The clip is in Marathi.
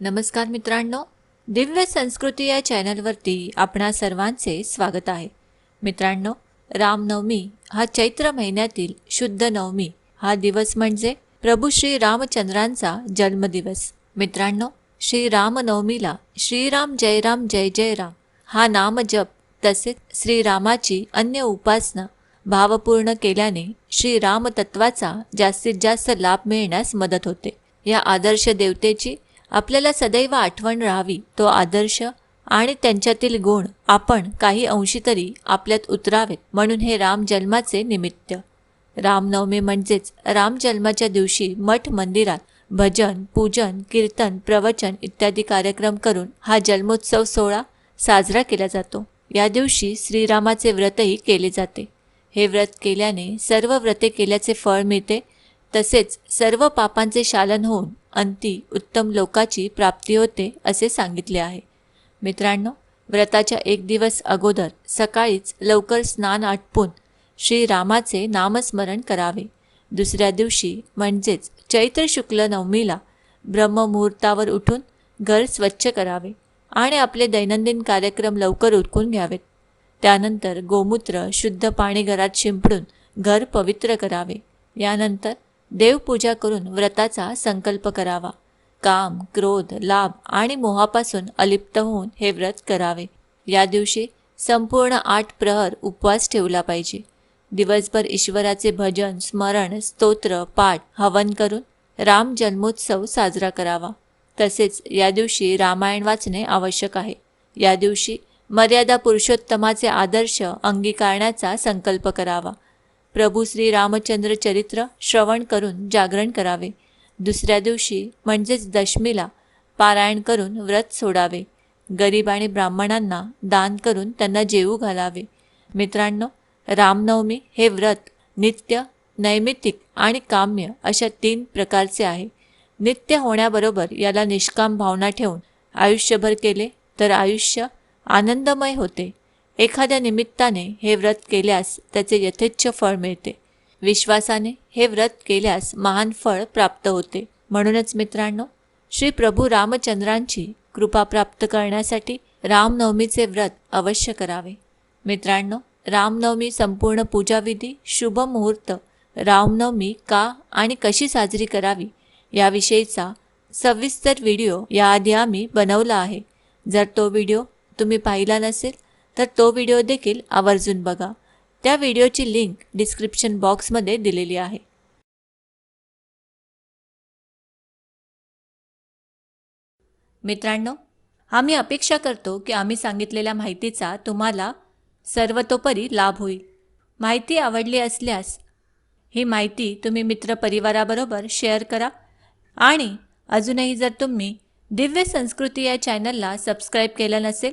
नमस्कार मित्रांनो दिव्य संस्कृती या चॅनलवरती आपणा सर्वांचे स्वागत आहे. मित्रांनो रामनवमी हा चैत्र महिन्यातील शुद्ध नवमी. हा दिवस म्हणजे प्रभू श्री रामचंद्रांचा जन्मदिवस. मित्रांनो श्री रामनवमीला श्रीराम जय राम जय जय राम हा नामजप तसेच श्रीरामाची अन्य उपासना भावपूर्ण केल्याने श्रीरामतत्वाचा जास्तीत जास्त लाभ मिळण्यास मदत होते. या आदर्श देवतेची आपल्याला सदैव आठवण राहावी तो आदर्श आणि त्यांच्यातील गुण आपण काही अंशी तरी आपल्यात उतरावेत म्हणून हे राम जन्माचे निमित्त. रामनवमी म्हणजेच राम जन्माच्या दिवशी मठ मंदिरात भजन पूजन कीर्तन प्रवचन इत्यादी कार्यक्रम करून हा जन्मोत्सव सोहळा साजरा केला जातो. या दिवशी श्रीरामाचे व्रतही केले जाते. हे व्रत केल्याने सर्व व्रते केल्याचे फळ मिळते तसेच सर्व पापांचे शालन होऊन अंती उत्तम लोकाची प्राप्ती होते असे सांगितले आहे. मित्रांनो व्रताच्या एक दिवस अगोदर सकाळीच लवकर स्नान आटपून श्रीरामाचे नामस्मरण करावे. दुसऱ्या दिवशी म्हणजेच चैत्र शुक्ल नवमीला ब्रह्ममुहूर्तावर उठून घर स्वच्छ करावे आणि आपले दैनंदिन कार्यक्रम लवकर उरकून घ्यावेत. त्यानंतर गोमूत्र शुद्ध पाणी घरात शिंपडून घर पवित्र करावे. यानंतर देवपूजा करून व्रताचा संकल्प करावा. काम क्रोध लाभ आणि मोहापासून अलिप्त होऊन हे व्रत करावे. या दिवशी संपूर्ण आठ प्रहर उपवास ठेवला पाहिजे. दिवसभर ईश्वराचे भजन स्मरण स्तोत्र पाठ हवन करून राम जन्मोत्सव साजरा करावा. तसेच या दिवशी रामायण वाचणे आवश्यक आहे. या दिवशी मर्यादा पुरुषोत्तमाचे आदर्श अंगीकारण्याचा संकल्प करावा. प्रभू श्री रामचंद्र चरित्र श्रवण करून जागरण करावे. दुसऱ्या दिवशी म्हणजेच दशमीला पारायण करून व्रत सोडावे. गरीब आणि ब्राह्मणांना दान करून त्यांना जेवू घालावे. मित्रांनो रामनवमी हे व्रत नित्य नैमित्तिक आणि काम्य अशा तीन प्रकारचे आहे. नित्य होण्याबरोबर याला निष्काम भावना ठेवून आयुष्यभर केले तर आयुष्य आनंदमय होते. एखाद्या निमित्ताने हे व्रत केल्यास त्याचे यथेच्छ फळ मिळते. विश्वासाने हे व्रत केल्यास महान फळ प्राप्त होते. म्हणूनच मित्रांनो श्री प्रभू रामचंद्रांची कृपा प्राप्त करण्यासाठी रामनवमीचे व्रत अवश्य करावे. मित्रांनो रामनवमी संपूर्ण पूजाविधी शुभ मुहूर्त रामनवमी का आणि कशी साजरी करावी याविषयीचा सविस्तर व्हिडिओ याआधी आम्ही बनवला आहे. जर तो व्हिडिओ तुम्ही पाहिला नसेल तर तो व्हिडिओ देखील आवर्जून बघा. त्या व्हिडिओची लिंक डिस्क्रिप्शन बॉक्समध्ये दिलेली आहे. मित्रांनो आम्ही अपेक्षा करतो की आम्ही सांगितलेल्या माहितीचा तुम्हाला सर्वतोपरी लाभ होईल. माहिती आवडली असल्यास ही माहिती तुम्ही मित्रपरिवाराबरोबर शेअर करा आणि अजूनही जर तुम्ही दिव्य संस्कृती या चॅनलला सबस्क्राईब केलं नसेल